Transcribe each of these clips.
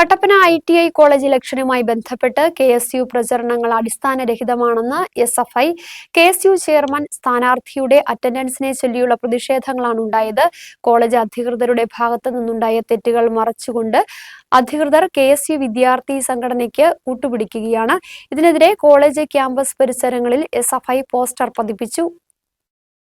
Kattappana I T I college ഇലക്ഷനുമായി ബന്ധപ്പെട്ട് K S U പ്രചരണങ്ങൾ അടിസ്ഥാനരഹിതമാണെന്ന് S F I K S U chairman സ്ഥാനാർത്ഥിയുടെ അറ്റൻഡൻസിനെ ചൊല്ലിയുള്ള പ്രതിഷേധങ്ങളാണ് ഉണ്ടായത്. കോളേജ് അധികൃതരുടെ ഭാഗത്തു നിന്നുണ്ടായ തെറ്റുകൾ മറച്ചുകൊണ്ട് അധികൃതർ കെ എസ് യു വിദ്യാർത്ഥി സംഘടനയ്ക്ക് കൂട്ടുപിടിക്കുകയാണ്. ഇതിനെതിരെ കോളേജ് ക്യാമ്പസ് പരിസരങ്ങളിൽ എസ് എഫ് ഐ പോസ്റ്റർ പതിപ്പിച്ചു.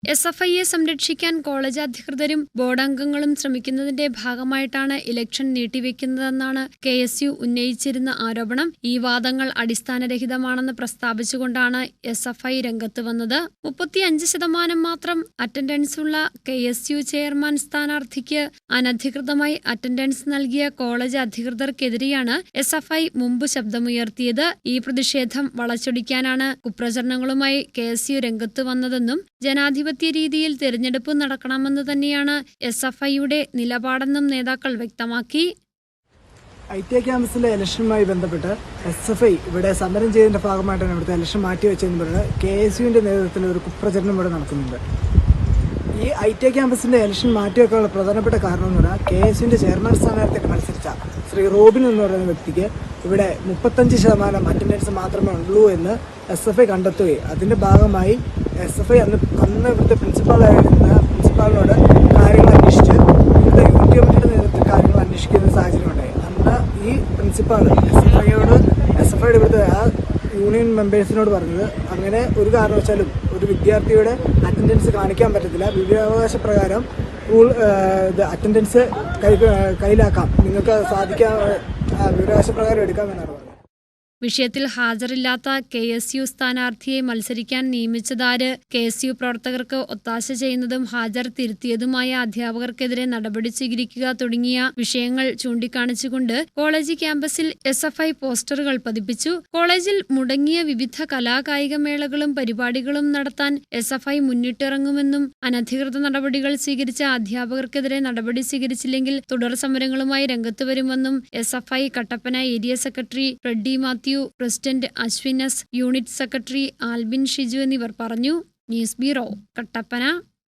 എസ് എഫ് ഐയെ സംരക്ഷിക്കാൻ കോളേജ് അധികൃതരും ബോർഡംഗങ്ങളും ശ്രമിക്കുന്നതിന്റെ ഭാഗമായിട്ടാണ് ഇലക്ഷൻ നീട്ടിവെക്കുന്നതെന്നാണ് കെ എസ് യു ഉന്നയിച്ചിരുന്ന ആരോപണം. ഈ വാദങ്ങൾ അടിസ്ഥാനരഹിതമാണെന്ന് പ്രസ്താവിച്ചുകൊണ്ടാണ് എസ് എഫ് ഐ രംഗത്ത് വന്നത്. മുപ്പത്തിയഞ്ച് ശതമാനം മാത്രം അറ്റൻഡൻസ് ഉള്ള കെ എസ് യു ചെയർമാൻ സ്ഥാനാർത്ഥിക്ക് അനധികൃതമായി അറ്റൻഡൻസ് നൽകിയ കോളേജ് അധികൃതർക്കെതിരെയാണ് എസ് എഫ് ഐ മുമ്പ് ശബ്ദമുയർത്തിയത്. ഈ പ്രതിഷേധം വളച്ചൊടിക്കാനാണ് കുപ്രചരണങ്ങളുമായി കെ എസ് യു രംഗത്ത് വന്നതെന്നും ജനാധിപത്യ രീതിയിൽ തിരഞ്ഞെടുപ്പ് നടക്കണമെന്ന് തന്നെയാണ് എസ് എഫ് ഐയുടെ നിലപാടെന്നും നേതാക്കൾ വ്യക്തമാക്കി. ഐ ടി ക്യാമ്പസിലെ ഇലക്ഷനുമായി ബന്ധപ്പെട്ട് എസ് എഫ് ഐ ഇവിടെ സമരം ചെയ്തതിന്റെ ഭാഗമായിട്ടാണ് ഇവിടുത്തെ ഇലക്ഷൻ മാറ്റിവെച്ചതെന്ന് പറയുന്നത് കെ എസ് യുവിന്റെ നേതൃത്വത്തിൽ ഒരു കുപ്രചരണം ഇവിടെ നടക്കുന്നുണ്ട്. ഈ ഐ ടി ഐ ക്യാമ്പസിന്റെ ഇലക്ഷൻ മാറ്റിവെക്കാനുള്ള പ്രധാനപ്പെട്ട കാരണം എന്ന് പറഞ്ഞാൽ കെ എസ് യുവിന്റെ ചെയർമാൻ സ്ഥാനാർത്ഥിയായിട്ട് മത്സരിച്ച ശ്രീ റോബിൻ എന്ന് പറയുന്ന വ്യക്തിക്ക് ഇവിടെ മുപ്പത്തഞ്ച് ശതമാനം അറ്റൻഡൻസ് മാത്രമേ ഉള്ളൂ എന്ന് എസ് എഫ് ഐ കണ്ടെത്തുകയും അതിന്റെ ഭാഗമായി എസ് എഫ് ഐ അന്ന് അന്ന് ഇവിടുത്തെ പ്രിൻസിപ്പാളായിരുന്ന പ്രിൻസിപ്പാളിനോട് കാര്യങ്ങൾ അന്വേഷിച്ച് ഇവിടുത്തെ യൂണിറ്റ് കമ്മിറ്റിയുടെ നേതൃത്വത്തിൽ കാര്യങ്ങൾ അന്വേഷിക്കുന്ന സാഹചര്യം ഉണ്ടായി. അന്ന് ഈ പ്രിൻസിപ്പാൾ എസ് എഫ് ഐയോട് എസ് എഫ് ഐയുടെ ഇവിടുത്തെ ആ യൂണിയൻ മെമ്പേഴ്സിനോട് പറഞ്ഞത് അങ്ങനെ ഒരു കാരണവശാലും ഒരു വിദ്യാർത്ഥിയുടെ അറ്റൻഡൻസ് കാണിക്കാൻ പറ്റത്തില്ല. വിവരാവകാശ പ്രകാരം റൂൾ ഇത് അറ്റൻഡൻസ് കൈ കയ്യിലാക്കാം. നിങ്ങൾക്ക് സാധിക്കാൻ വിവരാവകാശ പ്രകാരം എടുക്കാമെന്നാണ് പറഞ്ഞത്. വിഷയത്തിൽ ഹാജരില്ലാത്ത കെ എസ് യു സ്ഥാനാർത്ഥിയെ മത്സരിക്കാൻ നിയമിച്ചതാര്? കെ എസ് യു പ്രവർത്തകർക്ക് ഒത്താശ ചെയ്യുന്നതും ഹാജർ തിരുത്തിയതുമായ അധ്യാപകർക്കെതിരെ നടപടി സ്വീകരിക്കുക തുടങ്ങിയ വിഷയങ്ങൾ ചൂണ്ടിക്കാണിച്ചുകൊണ്ട് കോളേജ് ക്യാമ്പസിൽ എസ് എഫ് ഐ പോസ്റ്ററുകൾ പതിപ്പിച്ചു. കോളേജിൽ മുടങ്ങിയ വിവിധ കലാകായിക മേളകളും പരിപാടികളും നടത്താൻ എസ് എഫ് ഐ മുന്നിട്ടിറങ്ങുമെന്നും അനധികൃത നടപടികൾ സ്വീകരിച്ച അധ്യാപകർക്കെതിരെ നടപടി സ്വീകരിച്ചില്ലെങ്കിൽ തുടർ സമരങ്ങളുമായി രംഗത്ത് വരുമെന്നും S F I Kattappana area secretary Reddy Mathew president അശ്വിനസ് unit secretary Albin Shiju എന്നിവർ പറഞ്ഞു. News bureau Kattappana.